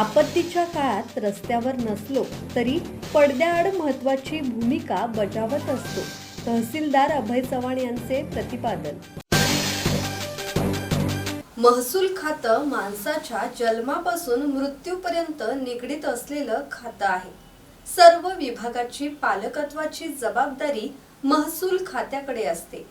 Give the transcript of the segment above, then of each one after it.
आपत्तीच्या काळात रस्त्यावर नसलो तरी पडद्याआड महत्वाची भूमिका बजावत असतो. तहसीलदार अभय चव्हाण यांचे प्रतिपादन. महसूल खातं माणसाच्या जन्मापासून मृत्यूपर्यंत निगडीत असलेलं खातं आहे. सर्व विभागाची पालकत्वाची जबाबदारी महसूल खात्याकडे असते.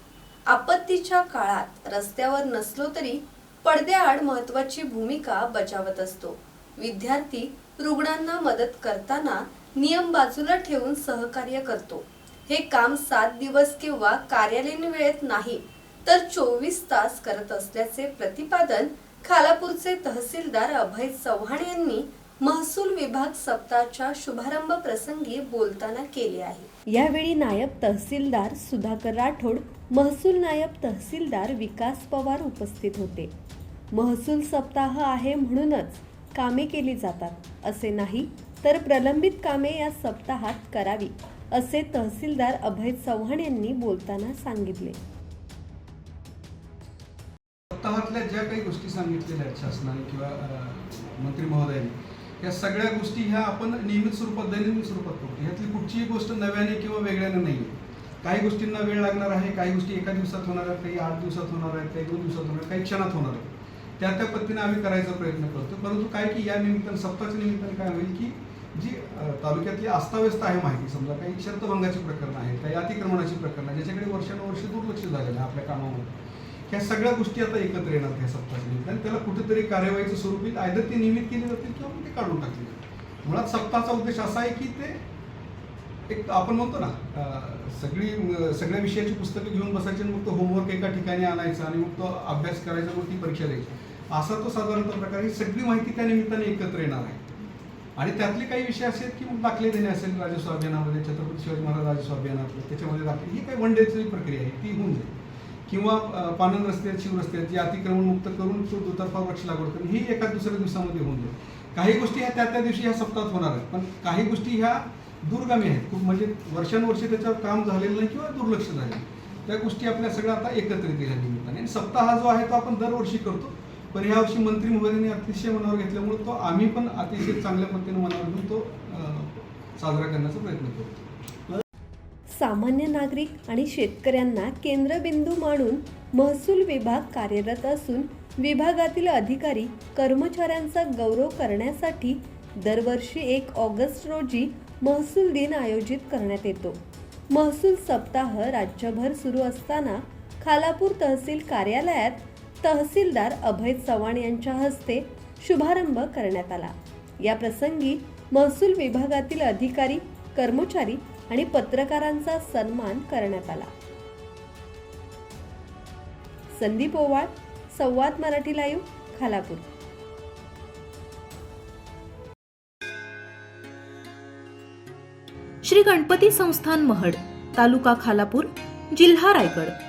आपत्तीच्या काळात रस्त्यावर नसलो तरी पडद्याआड महत्वाची भूमिका बजावत असतो. विद्यार्थी रुग्णांना मदत करताना नियम बाजूला ठेवून सहकार्य करतो. हे काम सात दिवस किंवा कार्यालयीन वेळेत नाही तर चोवीस तास करत असल्याचे प्रतिपादन खालापूरचे तहसीलदार अभय चव्हाण यांनी महसूल विभाग सप्ताहाच्या शुभारंभ प्रसंगी बोलताना केले आहे. यावेळी नायब तहसीलदार सुधाकर राठोड महसूल नायब तहसीलदार विकास पवार उपस्थित होते. महसूल सप्ताह आहे म्हणूनच कामे केली जातात. असे नाही तर प्रलंबित कामे या सप्ताहात करावी असे तहसीलदार अभय चव्हाण यांनी बोलताना सांगितले. सप्ताहातल्या ज्या काही गोष्टी सांगितलेल्या आहेत शासनाने किंवा मंत्री महोदयांनी या सगळ्या गोष्टी ह्या आपण नियमित स्वरूपात दैनंदिन स्वरूपात करतो ह्यातली कुठचीही गोष्ट नव्याने किंवा वेगळ्याने नाही आहे काही गोष्टींना वेळ लागणार आहे काही गोष्टी एका दिवसात होणार आहेत काही आठ दिवसात होणार आहेत काही दोन दिवसात होणार आहेत काही क्षणात होणार आहेत. त्या त्या पद्धतीने आम्ही करायचा प्रयत्न करतो. परंतु काय की या निमित्तानं सप्ताहाच्या निमित्ताने काय होईल की जी तालुक्यातली अस्ताव्यस्त आहे माहिती समजा काही शर्तभंगाची प्रकरणं आहेत काही अतिक्रमणाची प्रकरणं ज्याच्याकडे वर्षानुवर्ष दुर्लक्ष झालेलं आहे आपल्या कामामध्ये. ह्या सगळ्या गोष्टी आता एकत्र येणार ह्या सप्ताहाच्या निमित्ताने. त्याला कुठेतरी कार्यवाहीचं स्वरूप येईल. आयदर ती नियमित केली जातील किंवा ते काढून टाकले जातील. मुळात सप्ताहाचा उद्देश असा आहे की ते एक आपण म्हणतो ना सगळी सगळ्या विषयाची पुस्तकं घेऊन बसायची मग तो होमवर्क एका ठिकाणी आणायचा आणि मग तो अभ्यास करायचा मग ती परीक्षा द्यायची. असा तो साधारणतः प्रकार ही सगळी माहिती त्या निमित्ताने एकत्र येणार आहे. आणि त्यातले काही विषय असे आहेत की मग दाखले देणे असेल राजस्व अभियानामध्ये छत्रपती शिवाजी महाराज राजस्व अभियानातलं त्याच्यामध्ये दाखले. ही काही वन डेची प्रक्रिया आहे ती होऊन जाईल. किंवा पानन पानंद रस्ते आहेत शिवरस्ते आहेत जे अतिक्रमण मुक्त करून तो दुतर्फा वृक्ष लागवड करून ही एका दुसऱ्या दिवसामध्ये होऊन जाईल. काही गोष्टी ह्या त्या त्या दिवशी ह्या सप्ताहात होणार आहेत. पण काही गोष्टी ह्या दूरगामी आहेत. खूप म्हणजे वर्षानुवर्षे त्याच्यावर काम झालेलं नाही किंवा दुर्लक्ष झालेलं त्या गोष्टी आपल्या सगळ्या आता एकत्रित निमित्ताने. आणि सप्ताह हा जो आहे तो आपण दरवर्षी करतो. पण यावर्षी मंत्री महोदयांनी अतिशय मनावर घेतल्यामुळे तो आम्ही पण अतिशय चांगल्या पद्धतीने मनावर घेऊन तो साजरा करण्याचा प्रयत्न करतो. सामान्य नागरिक आणि शेतकऱ्यांना केंद्रबिंदू मानून महसूल विभाग कार्यरत असून विभागातील अधिकारी कर्मचाऱ्यांचा गौरव करण्यासाठी दरवर्षी एक ऑगस्ट रोजी महसूल दिन आयोजित करण्यात येतो. महसूल सप्ताह राज्यभर सुरू असताना खालापूर तहसील कार्यालयात तहसीलदार अभय चव्हाण यांच्या हस्ते शुभारंभ करण्यात आला. या प्रसंगी महसूल विभागातील अधिकारी कर्मचारी आणि पत्रकारांचा सन्मान करण्यात आला. संदीप ओवाळ संवाद मराठी लाईव्ह खालापूर. श्री गणपती संस्थान महड तालुका खालापूर जिल्हा रायगड.